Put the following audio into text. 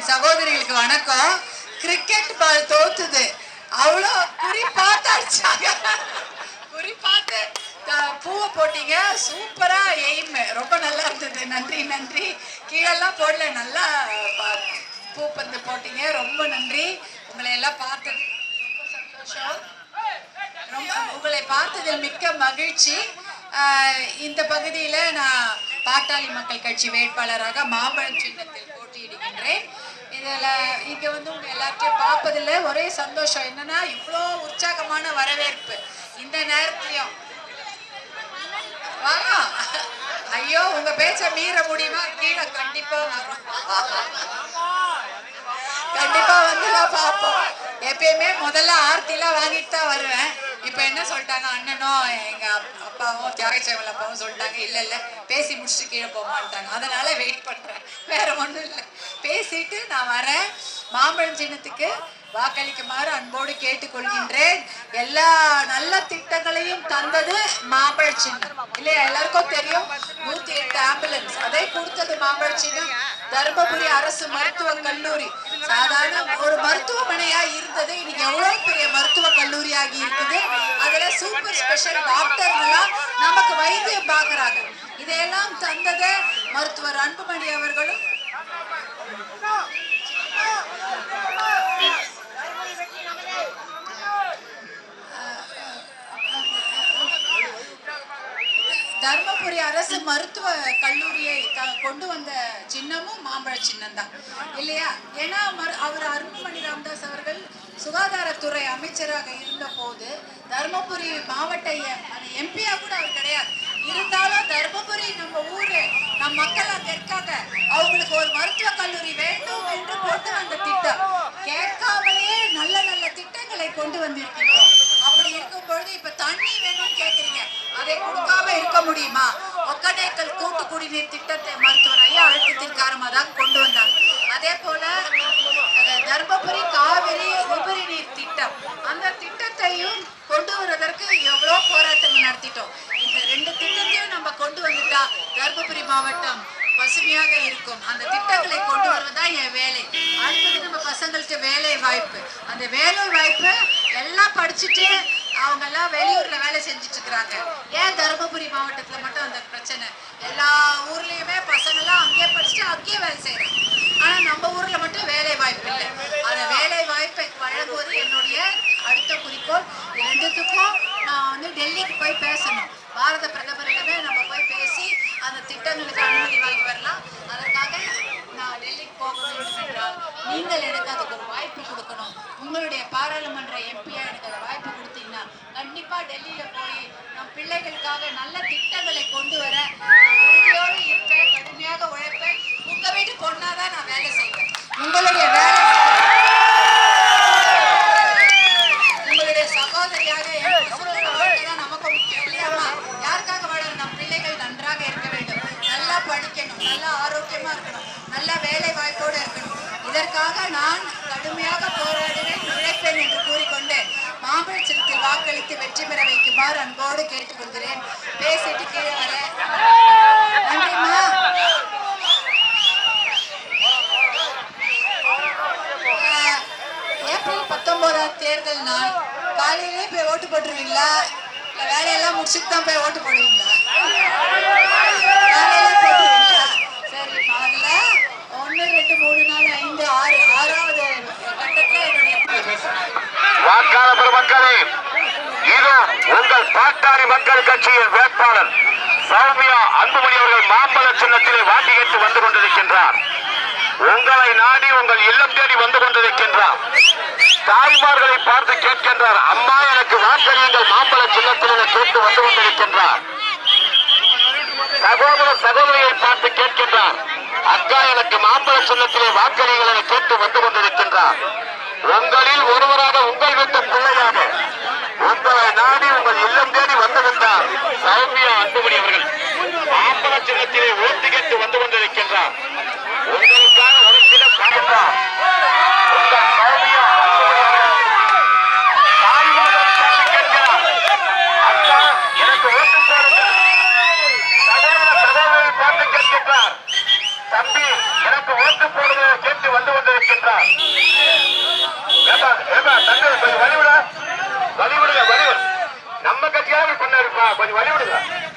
என் சகோதரிகளுக்கு வணக்கம். Cricket ball தோத்துது. அவ்வளோ குறி பார்த்து அடிச்சாங்க குறி பார்த்து பூவை போட்டீங்க. சூப்பரா எய்ம். ரொம்ப நல்லா இருந்தது. நன்றி நன்றி. கீழெல்லாம் போடல. நல்லா பூ பந்து போட்டீங்க. ரொம்ப நன்றி. உங்களை எல்லாம் பார்த்து ரொம்ப சந்தோஷம். ரொம்ப உங்களை பார்த்ததில் மிக்க மகிழ்ச்சி. இந்த பகுதியில் நான் பாட்டாளி மக்கள் கட்சி வேட்பாளராக மாம்பழம் சின்னத்தில் இங்க வந்து உங்க எல்லாத்தையும் பார்ப்பதில்ல. ஒரே சந்தோஷம். என்னன்னா இவ்வளோ உற்சாகமான வரவேற்பு. இந்த நேரத்திலையும். வாங்க. ஐயோ உங்க பேச்ச மீற முடியுமா? கீழே கண்டிப்பா வரும். கண்டிப்பா வந்து தான் பார்ப்போம். எப்பயுமே முதல்ல ஆர்த்திலாம் வாங்கிட்டு தான் வருவேன். இப்போ என்ன சொல்லிட்டாங்க? அண்ணனும் எங்க அப்பாவும் தியாகச்சேவல் அப்பாவும் சொல்லிட்டாங்க. இல்ல இல்ல. பேசி முடிச்சுட்டு கீழே போக மாட்டாங்க அதனால வெயிட் பண்றேன். வேற ஒன்றும் இல்லை. பேசிட்டு நான் வரேன். மாம்பழம் சின்னத்துக்கு வாக்களிக்குமாறு அன்போடு கேட்டுக்கொள்கின்றேன். எல்லா நல்ல திட்டங்களையும் தந்தது மாம்பழ சின்னம். இல்லையா? எல்லாருக்கும் தெரியும் நூத்தி எட்டு ஆம்புலன்ஸ் அதை கொடுத்தது மாம்பழ சின்னம். தருமபுரி அரசு மருத்துவக் கல்லூரி. சாதாரண ஒரு மருத்துவமனையா இருந்தது. இன்னைக்கு எவ்வளவு பெரிய மருத்துவ கல்லூரியாகி இருக்குது. அதுல சூப்பர் ஸ்பெஷல் டாக்டர்கள்லாம் நமக்கு வைத்தியம் பாக்குறாங்க இதையெல்லாம் தந்தது மருத்துவர் அன்புமணி அவர்களும் தர்மபுரி அரசு மருத்துவ கல்லூரியை கொண்டு வந்த சின்னமும் மாம்பழ சின்னம் தான் இல்லையா? ஏன்னா அவர் அருண்மணி ராமதாஸ் அவர்கள் சுகாதாரத்துறை அமைச்சராக இருந்த போது தர்மபுரி மாவட்ட எம்பியா கூட அவர் கிடையாது. இருந்தாலும் தர்மபுரி நம்ம ஊரு நம் மக்கள் அங்க இருக்காங்க அவங்களுக்கு ஒரு மருத்துவ கல்லூரி வேண்டும் என்று கொண்டு வந்த திட்டம் கேட்காமலேயே நல்ல நல்ல திட்டங்களை கொண்டு வந்திருக்கிறோம் அப்படி இருக்கும் பொழுது இப்ப தண்ணி வேணும்னு கேக்குறீங்க அதை கொடுக்காம இருக்க முடியுமா? ஒக்கடேக்கல் கூட்டு குடிநீர் திட்டத்தை மருத்துவர் ஐயா அழுத்தத்தின் காரணமாக தான் கொண்டு வந்தாங்க அதே போல தர்மபுரி காவிரி உபரி நீர் திட்டம். அந்த திட்டத்தையும் கொண்டு வருவதற்கு எவ்வளோ போராட்டங்கள் நடத்திட்டோம். இந்த ரெண்டு திட்டத்தையும் நம்ம கொண்டு வந்துட்டா தர்மபுரி மாவட்டம் பசுமையாக இருக்கும். அந்த திட்டங்களை கொண்டு வருவதுதான் என் வேலை. அடுத்தது நம்ம பசங்களுக்கு வேலை வாய்ப்பு. அந்த வேலை வாய்ப்பு எல்லாம் படிச்சுட்டு அவங்க எல்லாம் வெளியூர்ல வேலை செஞ்சுட்டு இருக்கிறாங்க ஏன் தருமபுரி மாவட்டத்துல மட்டும் அந்த பிரச்சனை? எல்லா ஊர்லயுமே பசங்க எல்லாம் அங்கேயே படிச்சுட்டு அங்கேயே வேலை செய்யறாங்க ஆனா நம்ம ஊர்ல மட்டும் வேலை வாய்ப்பு இல்லை. அந்த வேலை வாய்ப்பை வழங்குவது என்னுடைய அடுத்த குறிக்கோள். ரெண்டுத்துக்கும் நான் வந்து டெல்லிக்கு போய் பேசணும். பாரத பிரதமரிடமே நம்ம போய் பேசி அந்த திட்டங்களுக்கு அனுமதி வாங்கி வரலாம். அதற்காக நான் டெல்லிக்கு போக வேண்டும் என்றால் நீங்கள் எனக்கு அதுக்கு ஒரு வாய்ப்பு கொடுக்கணும். உங்களுடைய பாராளுமன்ற எம்பியா எனக்கு அதை வாய்ப்பு கொடுத்தீங்கன்னா கண்டிப்பா டெல்லியில போய் நம் பிள்ளைகளுக்காக நல்ல திட்டங்களை வாக்களித்து வெற்றி பெற வைக்குமாறு அன்போடு கேட்டுக்கொள்கிறேன். பேசிட்டு கீழே வர. நன்றிம்மா. ஏப்ரல் பத்தொன்பதாம் தேர்தல் நாள். காலையிலே போய் ஓட்டு போட்டுருவீங்களா? இல்ல வேலையெல்லாம் முடிச்சுட்டு தான் போய் ஓட்டு போடுவீங்களா? காலையிலே போட்டுருவீங்களா? சரி அதுல ஒன்று ரெண்டு மூணு நாலு ஐந்து ஆறு ஆறாவது கட்டத்தில் என்னுடைய வாக்காளர் பெருமக்களே உங்கள் பாட்டாளி மக்கள் கட்சியின் வேட்பாளர் சௌமியா அன்புமணி அவர்கள் மாம்பழ சின்னத்திலே வாட்டி கேட்டு வந்து கொண்டிருக்கின்றார். உங்களை நாடி உங்கள் இல்லம் தேடி வந்து கொண்டிருக்கின்றார். தாய்மார்களை பார்த்து கேட்கின்றார் அம்மா எனக்கு வாக்களியுங்கள் மாம்பழ சின்னத்தில் கேட்டு வந்து கொண்டிருக்கின்றார். சகோதர சகோதரியை பார்த்து கேட்கின்றார் அக்கா எனக்கு மாம்பழ சின்னத்தில் வாக்களிகள் என கேட்டு வந்து கொண்டிருக்கின்றார் உங்களில் ஒருவராக உங்கள் வீட்டு பிள்ளையாக உங்களை நாடி உங்கள் இல்லம் தேடி வந்திருந்தார் சௌமியா அன்புமணி அவர்கள் மாம்பழ சின்னத்திலே ஓட்டு கேட்டு வந்து கொண்டிருக்கின்றார் உங்களுக்காக உழைத்திட பார்க்கின்றார் உங்கள் சௌமியா அன்புமணி அவர்கள் தாய்மார்கள் பார்த்து கேட்கிறார் அக்கா எனக்கு ஓட்டு போடுங்கள் சகோதர சகோதரி பார்த்து கேட்கின்றார் தம்பி எனக்கு ஓட்டு போடுங்க கொஞ்சம் வழி விடுங்க.